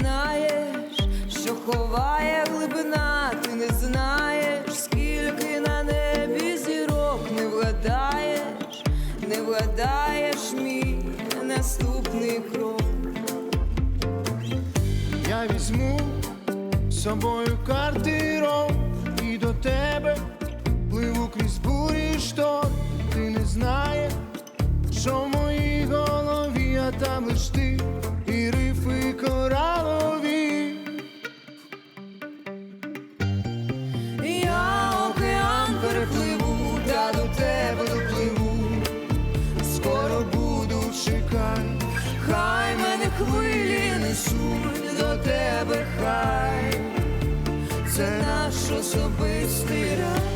знаєш, що ховає глибина, ти не знаєш, скільки на небі зірок не вгадаєш, не вгадаєш мій наступний крок. Я візьму з собою карти картиром і до тебе пливу крізь бурі шторм ти не знаєш, що в моїй голові, а там лиш ти. Особистий рай.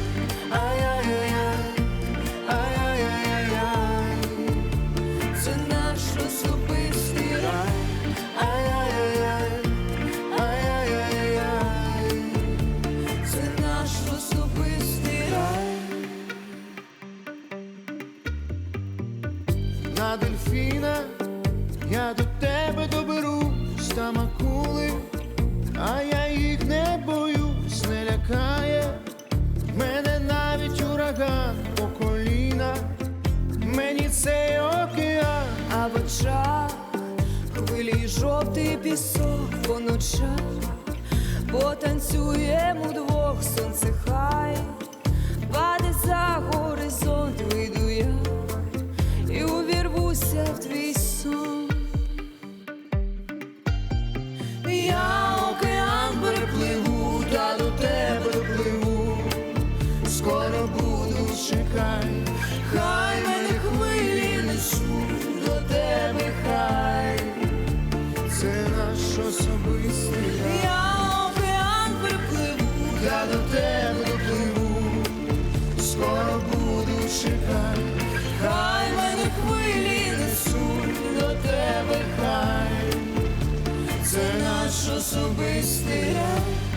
На дельфіна я до тебе очах хвилі жовтий пісок по ночах, потанцюємо двох сонце хай, паде за горизонт, вийду я і увірвуся в твій сон. Я океан перепливу, та до тебе допливу, скоро буду чекай, наш особистий. Я океан припливу, Я до тебе допливу, скоро буду чекай, хай мене хвилі несуть до тебе, хай. це Наш особистий рай.